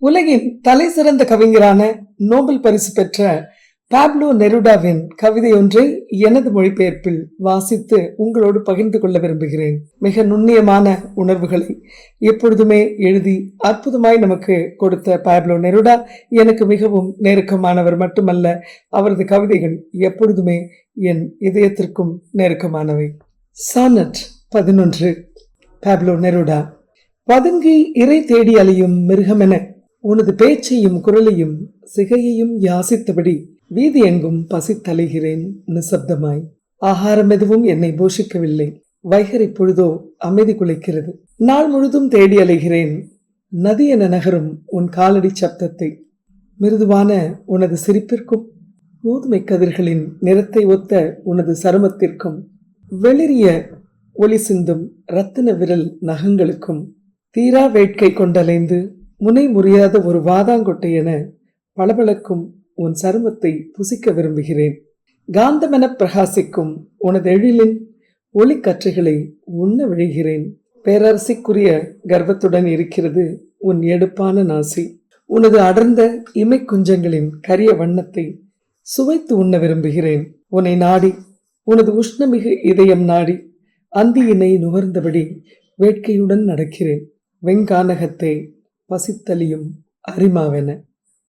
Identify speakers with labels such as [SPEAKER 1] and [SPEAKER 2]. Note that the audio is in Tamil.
[SPEAKER 1] உலகின் தலை சிறந்த கவிஞரான நோபல் பரிசு பெற்ற பாப்லோ நெருடாவின் கவிதை ஒன்றை எனது மொழிபெயர்ப்பில் வாசித்து உங்களோடு பகிர்ந்து கொள்ள விரும்புகிறேன். மிக நுண்ணியமான உணர்வுகளை எப்பொழுதுமே எழுதி அற்புதமாய் நமக்கு கொடுத்த பாப்லோ நெருடா எனக்கு மிகவும் நெருக்கமானவர் மட்டுமல்ல அவரது கவிதைகள் எப்பொழுதுமே என் இதயத்திற்கும் நெருக்கமானவை. சானட் பதினொன்று. Pablo Neruda. பதுங்கி இறை தேடி அலையும் மிருகமென உனது பேச்சையும் குரலையும் சிகையையும் யாசித்தபடி வீதி எங்கும் பசித்தலைகிறேன் நிசப்தமாய். ஆகாரம் எதுவும் என்னை போஷிக்கவில்லை. வைகரை பொழுதோ அமைதி குலைக்கிறது. நாள் முழுதும் தேடி அலைகிறேன். நதி என நகரும் உன் காலடி சப்தத்தை. மிருதுவான உனது சிரிப்பிற்கும் கோதுமை கதிர்களின் நிறத்தை ஒத்த உனது சருமத்திற்கும் வெளிரிய ஒளி சிந்தும் ரத்தின விரல் நகங்களுக்கும் தீரா வேட்கை கொண்டலைந்து முனை முறியாத ஒரு வாதாங்கொட்டை என பளபளக்கும் உன் சருமத்தை புசிக்க விரும்புகிறேன். காந்தமென பிரகாசிக்கும் உனது எழிலின் ஒளிக்கற்றைகளை உண்ண விழுகிறேன். பேரரசிக்குரிய கர்வத்துடன் இருக்கிறது உன் எடுப்பான நாசி. உனது அடர்ந்த இமை குஞ்சங்களின் கரிய வண்ணத்தை சுவைத்து உண்ண விரும்புகிறேன். உன்னை நாடி உனது உஷ்ணமிகு இதயம் நாடி அந்தியினை நுகர்ந்தபடி வேட்கையுடன் நடக்கிறேன். வெங்கானகத்தை பசித்தலியும் அரிமாவென